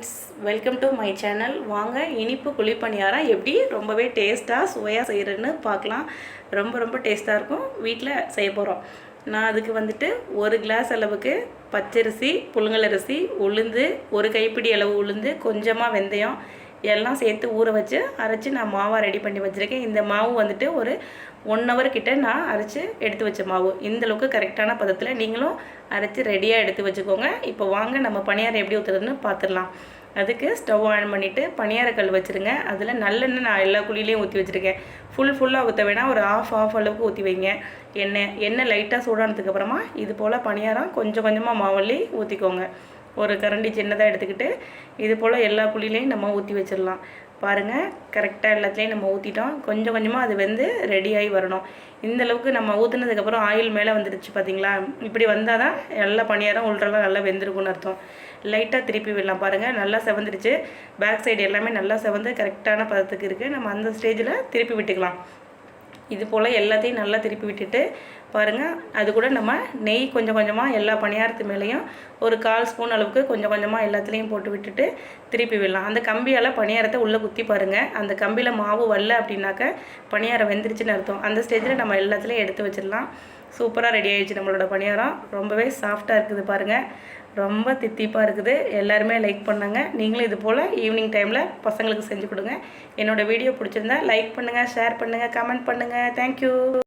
Friends welcome to my channel. வாங்க இனிப்பு குழிப்பணியாரம் எப்படி? ரொம்பவே டேஸ்ட்டாக சுவையாக செய்கிறேன்னு பார்க்கலாம். ரொம்ப ரொம்ப டேஸ்ட்டாக இருக்கும். வீட்டில் செய்ய போகிறோம் நான் அதுக்கு வந்துட்டு ஒரு கிளாஸ் அளவுக்கு பச்சரிசி புழுங்கலரிசி உளுந்து ஒரு கைப்பிடி அளவு உளுந்து கொஞ்சமாக வெந்தயம் எல்லாம் சேர்த்து ஊற வச்சு அரைச்சி நான் மாவாக ரெடி பண்ணி வச்சுருக்கேன். இந்த மாவு வந்துட்டு ஒரு ஒன் ஹவர் கிட்டே நான் அரைச்சி எடுத்து வச்ச மாவு. இந்த அளவுக்கு கரெக்டான பதத்தில் நீங்களும் அரைச்சி ரெடியாக எடுத்து வச்சுக்கோங்க. இப்போ வாங்க நம்ம பணியாரம் எப்படி ஊற்றுறதுன்னு பார்த்துடலாம் அதுக்கு ஸ்டவ் ஆன் பண்ணிவிட்டு பணியாரக்கல் வச்சுருங்க. அதில் நல்லெண்ணெய் நான் எல்லா குழியிலையும் ஊற்றி வச்சுருக்கேன். ஃபுல் ஃபுல்லாக ஊற்ற வேணால் ஒரு ஆஃப் ஆஃப் அளவுக்கு ஊற்றி வைங்க. எண்ணெய் எண்ணெய் லைட்டாக சூடானதுக்கப்புறமா இது போல் பணியாரம் கொஞ்சம் கொஞ்சமாக மாவள்ளி ஊற்றிக்கோங்க ஒரு கரண்டி சின்னதாக எடுத்துக்கிட்டு இது போல் எல்லா புளியிலையும் நம்ம ஊற்றி வச்சிடலாம். பாருங்கள் கரெக்டாக எல்லாத்துலேயும் நம்ம ஊற்றிட்டோம் கொஞ்சம் கொஞ்சமாக அது வந்து ரெடியாகி வரணும். இந்த அளவுக்கு நம்ம ஊற்றுனதுக்கப்புறம் ஆயில் மேலே வந்துடுச்சு பார்த்தீங்களா இப்படி வந்தால் தான் எல்லா பணியாரம் உள்றலாம் நல்லா வெந்திருக்கும்னு அர்த்தம். லைட்டாக திருப்பி விடலாம் பாருங்கள் நல்லா செவந்துடுச்சு பேக் சைடு எல்லாமே நல்லா செவந்து கரெக்டான பதத்துக்கு இருக்குது நம்ம அந்த ஸ்டேஜில் திருப்பி விட்டுக்கலாம். இது போல் எல்லாத்தையும் நல்லா திருப்பி விட்டுட்டு பாருங்கள் அது கூட நம்ம நெய் கொஞ்சம் கொஞ்சமாக எல்லா பணியாரத்து மேலேயும் ஒரு கால் ஸ்பூன் அளவுக்கு கொஞ்சம் கொஞ்சமாக எல்லாத்துலேயும் போட்டு விட்டுட்டு திருப்பி விடலாம். அந்த கம்பியால் பணியாரத்தை உள்ளே குத்தி பாருங்கள் அந்த கம்பியில் மாவு வரல அப்படின்னாக்க பணியாரம் வெந்துருச்சுன்னு அர்த்தம். அந்த ஸ்டேஜில் நம்ம எல்லாத்துலேயும் எடுத்து வச்சிடலாம். சூப்பராக ரெடி ஆகிடுச்சு நம்மளோட பணியாரம். ரொம்பவே சாஃப்டாக இருக்குது பாருங்கள் ரொம்ப தித்திப்பாக இருக்குது. எல்லாருமே லைக் பண்ணாங்க. நீங்களும் இது போல் ஈவினிங் டைமில் பசங்களுக்கு செஞ்சு கொடுங்க. என்னோடய வீடியோ பிடிச்சிருந்தா லைக் பண்ணுங்கள் ஷேர் பண்ணுங்கள் கமெண்ட் பண்ணுங்கள் தேங்க்யூ